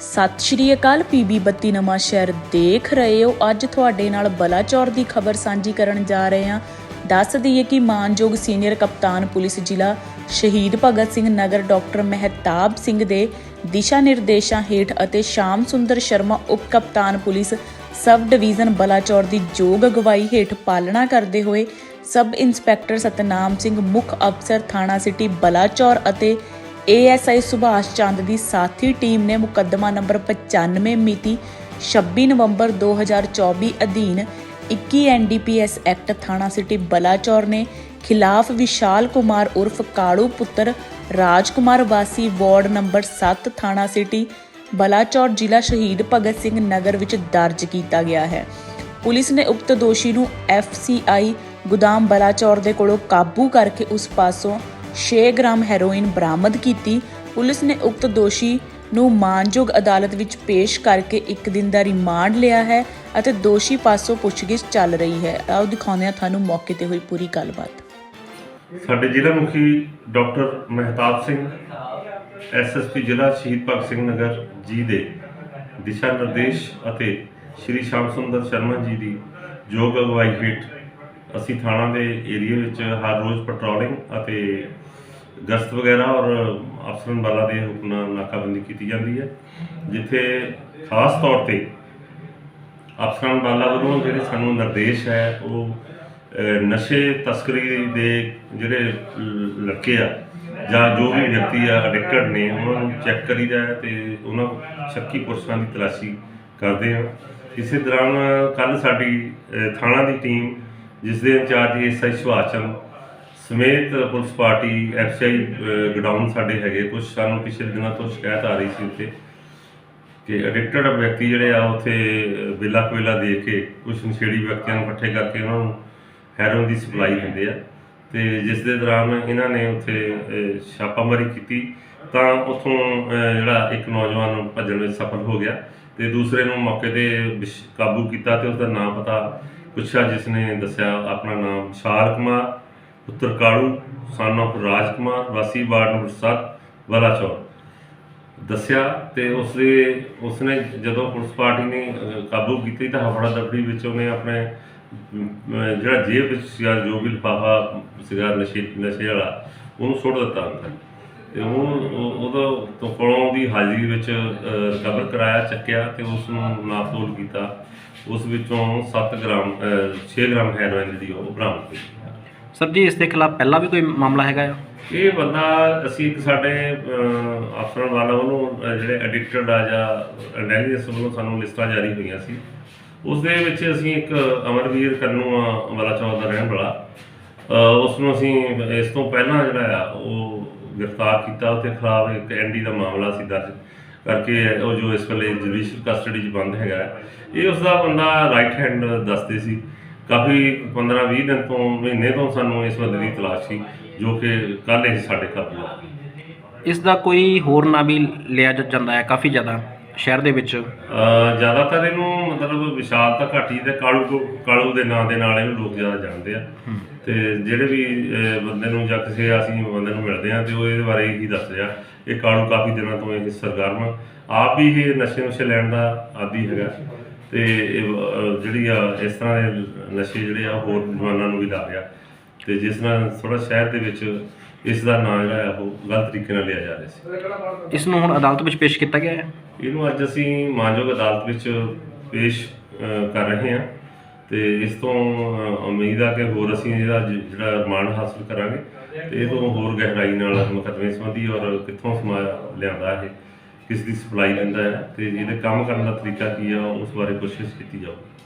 ਸਤਿ ਸ਼੍ਰੀ ਅਕਾਲ ਪੀਬੀ ਬੱਤੀ ਨਵਾਂ ਸ਼ਹਿਰ ਦੇਖ ਰਹੇ ਹੋ। ਅੱਜ ਤੁਹਾਡੇ ਨਾਲ ਬਲਾਚੌਰ ਦੀ ਖਬਰ ਸਾਂਝੀ ਕਰਨ ਜਾ ਰਹੇ ਹਾਂ। ਦੱਸ ਦਈਏ ਕਿ ਮਾਨਯੋਗ ਸੀਨੀਅਰ ਕਪਤਾਨ ਪੁਲਿਸ ਜ਼ਿਲ੍ਹਾ ਸ਼ਹੀਦ ਭਗਤ ਸਿੰਘ ਨਗਰ ਡਾਕਟਰ ਮਹਿਤਾਬ ਸਿੰਘ ਦੇ ਦਿਸ਼ਾ ਨਿਰਦੇਸ਼ਾਂ ਹੇਠ ਅਤੇ ਸ਼ਾਮ ਸੁੰਦਰ ਸ਼ਰਮਾ ਉਪ ਕਪਤਾਨ ਪੁਲਿਸ ਸਬ ਡਿਵੀਜ਼ਨ ਬਲਾਚੌਰ ਦੀ ਯੋਗ ਅਗਵਾਈ ਹੇਠ ਪਾਲਣਾ ਕਰਦੇ ਹੋਏ ਸਬ ਇੰਸਪੈਕਟਰ ਸਤਨਾਮ ਸਿੰਘ ਮੁੱਖ ਅਫਸਰ ਥਾਣਾ ਸਿਟੀ ਬਲਾਚੌਰ ਅਤੇ ਏਐਸਆਈ ਸੁਭਾਸ਼ ਚੰਦ ਦੀ ਸਾਥੀ ਟੀਮ ਨੇ ਮੁਕੱਦਮਾ ਨੰਬਰ 95 ਮਿਤੀ 26 ਨਵੰਬਰ 2024 ਅਧੀਨ 21 ਐਨਡੀਪੀਐਸ ਐਕਟ ਥਾਣਾ ਸਿਟੀ ਬਲਾਚੌਰ ਨੇ ਖਿਲਾਫ ਵਿਸ਼ਾਲ ਕੁਮਾਰ ਉਰਫ ਕਾਲੂ ਪੁੱਤਰ ਰਾਜਕੁਮਾਰ ਵਾਸੀ ਵਾਰਡ ਨੰਬਰ 7 ਥਾਣਾ ਸਿਟੀ ਬਲਾਚੌਰ ਜ਼ਿਲ੍ਹਾ ਸ਼ਹੀਦ ਭਗਤ ਸਿੰਘ ਨਗਰ ਵਿੱਚ ਦਰਜ ਕੀਤਾ ਗਿਆ ਹੈ। ਪੁਲਿਸ ਨੇ ਉਕਤ ਦੋਸ਼ੀ ਨੂੰ ਐਫਸੀਆਈ ਗੁਦਾਮ ਬਲਾਚੌਰ ਦੇ ਕੋਲੋਂ ਕਾਬੂ ਕਰਕੇ ਉਸ ਪਾਸੋਂ 6 ਗ੍ਰਾਮ ਹੈਰੋਇਨ ਬਰਾਮਦ ਕੀਤੀ, ਪੁਲਿਸ ਨੇ ਉਕਤ ਦੋਸ਼ੀ ਨੂੰ ਮਾਨਯੋਗ ਅਦਾਲਤ ਵਿੱਚ ਪੇਸ਼ ਕਰਕੇ ਇੱਕ ਦਿਨ ਦਾ ਰਿਮਾਂਡ ਲਿਆ ਹੈ ਅਤੇ ਦੋਸ਼ੀ ਪਾਸੋਂ ਪੁੱਛਗਿੱਛ ਚੱਲ ਰਹੀ ਹੈ। ਆਓ ਦਿਖਾਉਂਦੇ ਹਾਂ ਤੁਹਾਨੂੰ ਮੌਕੇ ਤੇ ਹੋਈ ਪੂਰੀ ਗੱਲਬਾਤ। ਸਾਡੇ ਜ਼ਿਲ੍ਹਾ ਮੁਖੀ ਡਾਕਟਰ ਮਹਿਤਾਬ ਸਿੰਘ ਐਸਐਸਪੀ ਜ਼ਿਲ੍ਹਾ ਸ਼ਹੀਦ ਭਗਤ ਸਿੰਘ ਨਗਰ ਜੀ ਦੇ ਦਿਸ਼ਾ ਨਿਰਦੇਸ਼ ਅਤੇ ਸ਼੍ਰੀ ਸ਼ਾਮ ਸੁੰਦਰ ਸ਼ਰਮਾ ਜੀ ਦੀ ਯੋਗ ਅਗਵਾਈ ਹੇਠ ਅਸੀਂ ਥਾਣਾ ਦੇ ਏਰੀਆ ਵਿੱਚ ਹਰ ਰੋਜ਼ ਪੈਟਰੋਲਿੰਗ ਅਤੇ ਗਸ਼ਤ ਵਗੈਰਾ ਔਰ ਅਫਸਰਨ ਵਾਲਾ ਦੇ ਹੁਕਮ ਨਾਲ ਨਾਕਾਬੰਦੀ ਕੀਤੀ ਜਾਂਦੀ ਹੈ, ਜਿੱਥੇ ਖਾਸ ਤੌਰ ਤੇ ਅਫਸਰਾਂ ਵਾਲਾ ਵੱਲੋਂ ਜਿਹੜੇ ਸਾਨੂੰ ਨਿਰਦੇਸ਼ ਹੈ, ਉਹ ਨਸ਼ੇ ਤਸਕਰੀ ਦੇ ਜਿਹੜੇ ਲੜਕੇ ਆ ਜਾਂ ਜੋ ਵੀ ਵਿਅਕਤੀ ਆ ਅਡਿਕਟਡ ਨੇ, ਉਹਨਾਂ ਨੂੰ ਚੈੱਕ ਕਰੀਦਾ ਹੈ ਤੇ ਉਹਨਾਂ ਸ਼ੱਕੀ ਪੁਰਸ਼ਾਂ ਦੀ ਤਲਾਸ਼ੀ ਕਰਦੇ ਆ ਇਸੇ ਦੌਰਾਨ ਕੱਲ ਸਾਡੀ ਥਾਣਾ ਦੀ ਟੀਮ ਜਿਸ ਦੇ ਇੰਚਾਰਜ ਐਸਆਈ ਸੁਭਾਸ਼ਚੰਦ ਸਮੇਤ ਪੁਲਿਸ ਪਾਰਟੀ ਐਫਸੀਆਈ ਗਡਾਊਨ ਸਾਡੇ ਹੈਗੇ। ਕੁਝ ਸਾਨੂੰ ਪਿਛਲੇ ਦਿਨਾਂ ਤੋਂ ਸ਼ਿਕਾਇਤ ਆ ਰਹੀ ਸੀ ਉੱਤੇ ਕਿ ਐਡਿਕਟਡ ਵਿਅਕਤੀ ਜਿਹੜੇ ਆ ਉੱਥੇ ਵੇਲਾ ਕੋਇਲਾ ਦੇ ਕੇ ਕੁਝ ਨਸ਼ੇੜੀ ਵਿਅਕਤੀਆਂ ਨੂੰ ਇਕੱਠੇ ਕਰਕੇ ਉਹਨਾਂ ਨੂੰ ਹੈਰੋਇਨ ਦੀ ਸਪਲਾਈ ਦਿੰਦੇ ਆ। ਤੇ ਜਿਸ ਦੇ ਦੌਰਾਨ ਇਹਨਾਂ ਨੇ ਉੱਥੇ ਛਾਪਾਮਾਰੀ ਕੀਤੀ। ਤਾਂ ਉੱਥੋਂ ਜਿਹੜਾ ਇੱਕ ਨੌਜਵਾਨ ਭੱਜਣ ਵਿੱਚ ਸਫਲ ਹੋ ਗਿਆ ਤੇ ਦੂਸਰੇ ਨੂੰ ਮੌਕੇ ਤੇ ਕਾਬੂ ਕੀਤਾ ਤੇ ਉਸ ਦਾ ਨਾਮ ਪਤਾ ਪੁੱਛਿਆ ਜਿਸ ਨੇ ਦੱਸਿਆ, ਆਪਣਾ ਨਾਮ ਵਿਸ਼ਾਲ ਕੁਮਾਰ, ਪੁੱਤਰ ਕਾਲੂ ਸਨ of ਰਾਜ ਕੁਮਾਰ, ਵਾਸੀ ਵਾਰਡ ਨੰਬਰ 7 ਬਲਾਚੌਰ ਦੱਸਿਆ ਤੇ ਉਸਦੇ, ਉਸਨੇ ਜਦੋਂ ਪੁਲਿਸ ਪਾਰਟੀ ਨੇ ਕਾਬੂ ਕੀਤੀ ਤਾਂ ਹਫੜਾ ਦਫੜੀ ਵਿੱਚ ਉਹਨੇ ਆਪਣੇ ਜਿਹੜਾ ਜੇਬ ਵਿੱਚ ਸੀਗਾ, ਜੋ ਵੀ ਲਿਫਾਫਾ ਸੀਗਾ, ਨਸ਼ੇ ਨਸ਼ੇ ਵਾਲਾ, ਉਹਨੂੰ ਸੁੱਟ ਦਿੱਤਾ ਅੰਦਰ। ਤੇ ਉਹ ਉਹ- ਉਹਦਾ ਤੋਂ ਕੋਲੋਂ ਦੀ ਹਾਜ਼ਰੀ ਵਿੱਚ ਰਿਕਵਰ ਕਰਾਇਆ ਚੱਕਿਆ ਤੇ ਉਸ ਨੂੰ ਨਾਪਤੋਲ ਕੀਤਾ। ਉਸ ਵਿੱਚੋਂ 7 ਗ੍ਰਾਮ ਅਹ, 6 ਗ੍ਰਾਮ ਹੈਰੋਇਨ ਜਿਹੜੀ ਉਹ ਬਰਾਮਦ ਹੋਈ। ਸਰ ਜੀ ਇਸ ਦੇ ਖਿਲਾਫ ਪਹਿਲਾਂ ਵੀ ਕੋਈ ਮਾਮਲਾ ਹੈਗਾ ਆ? ਇਹ ਬੰਦਾ ਅਸੀਂ ਇੱਕ ਸਾਡੇ ਅਫਸਰਾਂ ਵਾਲਾ ਵੱਲੋਂ ਜਿਹੜੇ ਐਡਿਕਟਡ ਆ ਜਾਂ ਇੰਟੈਲੀਜੈਂਸ ਵੱਲੋਂ ਸਾਨੂੰ ਲਿਸਟਾਂ ਜਾਰੀ ਹੋਈਆਂ ਸੀ। ਉਸ ਦੇ ਵਿੱਚ ਅਸੀਂ ਇੱਕ ਅਮਰਵੀਰ ਕੰਨੂ ਵਾਲਾ ਚੌਕ ਦਾ ਰਹਿਣ ਵਾਲਾ। ਉਸ ਨੂੰ ਅਸੀਂ ਇਸ ਤੋਂ ਪਹਿਲਾਂ ਜਿਹੜਾ ਆ ਉਹ ਗ੍ਰਿਫਤਾਰ ਕੀਤਾ ਉਹਦੇ ਖਿਲਾਫ ਇੱਕ ਐਨਡੀ ਦਾ ਮਾਮਲਾ ਸੀ ਦਰਜ ਕਰਕੇ ਉਹ ਜੋ ਇਸ ਵੇਲੇ ਜੁਡੀਸ਼ੀਅਲ ਕਸਟਡੀ 'ਚ ਬੰਦ ਹੈਗਾ ਇਹ ਉਸ ਦਾ ਬੰਦਾ ਰਾਈਟ ਹੈਂਡ ਦੱਸਦੇ ਸੀ। ਕਾਫੀ 15-20 ਦਿਨ ਤੋਂ, ਮਹੀਨੇ ਤੋਂ ਸਾਨੂੰ ਇਸ ਬੰਦੇ ਦੀ ਤਲਾਸ਼ ਸੀ, ਜੋ ਕਿ ਕੱਲ੍ਹ ਇਹ ਸਾਡੇ ਕਾਬੂ ਆ। ਇਸ ਦਾ ਕੋਈ ਹੋਰ ਨਾਂ ਵੀ ਲਿਆ ਜਾਂਦਾ ਹੈ ਕਾਫੀ ਜ਼ਿਆਦਾ। ਸ਼ਹਿਰ ਦੇ ਵਿੱਚ? ਅਹ ਜ਼ਿਆਦਾਤਰ ਇਹਨੂੰ ਮਤਲਬ ਵਿਸ਼ਾਲ ਤਾਂ ਘਾਟੀ ਤੇ ਕਾਲੂ ਕੋ- ਕਾਲੂ ਦੇ ਨਾਂ ਦੇ ਨਾਲ ਇਹਨੂੰ ਲੋਕ ਜ਼ਿਆਦਾ ਜਾਣਦੇ ਆ। ਤੇ ਜਿਹੜੇ ਵੀ ਅਹ, ਬੰਦੇ ਨੂੰ ਜਾਂ ਕਿਸੇ ਅਸੀਂ ਬੰਦੇ ਨੂੰ ਮਿਲਦੇ ਆ ਤੇ ਉਹ ਇਹਦੇ ਬਾਰੇ ਹੀ ਦੱਸਦੇ ਆ। ਇਹ ਕਾਲੂ ਕਾਫੀ ਦਿਨਾਂ ਤੋਂ ਇਹ ਸਰਗਰਮ ਆ। ਆਪ ਵੀ ਇਹ ਨਸ਼ੇ ਨੁਸ਼ੇ ਲੈਣ ਦਾ ਆਦੀ ਹੈਗਾ। ਤੇ ਇਹ, ਅਹ, ਜਿਹੜੀ ਆ ਇਸ ਤਰ੍ਹਾਂ ਦੇ ਨਸ਼ੇ ਜਿਹੜੇ ਆ ਹੋਰ ਜਵਾਨਾਂ ਨੂੰ ਵੀ ਲਾ ਰਿਹਾ। ਤੇ ਜਿਸ ਨਾਲ ਥੋੜਾ ਸ਼ਹਿਰ ਦੇ ਵਿੱਚ ਇਸ ਦਾ ਨਾਂ ਜਿਹੜਾ ਆ ਉਹ ਗਲਤ ਤਰੀਕੇ ਨਾਲ ਲਿਆ ਜਾ ਰਿਹਾ ਸੀ। ਇਸ ਨੂੰ ਹੁਣ ਅਦਾਲਤ ਵਿੱਚ ਪੇਸ਼ ਕੀਤਾ ਗਿਆ ਹੈ? ਇਹਨੂੰ ਅੱਜ ਅਸੀਂ ਮਾਨਯੋਗ ਅਦਾਲਤ ਵਿੱਚ ਪੇਸ਼ ਕਰ ਰਹੇ ਹਾਂ ਤੇ ਇਸ ਤੋਂ ਉਮੀਦ ਆ ਕਿ ਹੋਰ ਅਸੀਂ ਇਹਦਾ ਜਿਹੜਾ ਰਿਮਾਂਡ ਹਾਸਲ ਕਰਾਂਗੇ ਤੇ ਇਹ ਤੋਂ ਹੋਰ ਗਹਿਰਾਈ ਨਾਲ ਮੁਕੱਦਮੇ ਸੰਬੰਧੀ ਔਰ ਕਿੱਥੋਂ ਸਮਾ ਲਿਆਂਦਾ ਇਹ, ਕਿਸ ਦੀ ਸਪਲਾਈ ਲੈਂਦਾ ਹੈ ਤੇ ਇਹਦੇ ਕੰਮ ਕਰਨ ਦਾ ਤਰੀਕਾ ਕੀ ਆ, ਉਸ ਬਾਰੇ ਕੋਸ਼ਿਸ਼ ਕੀਤੀ ਜਾਊਗੀ।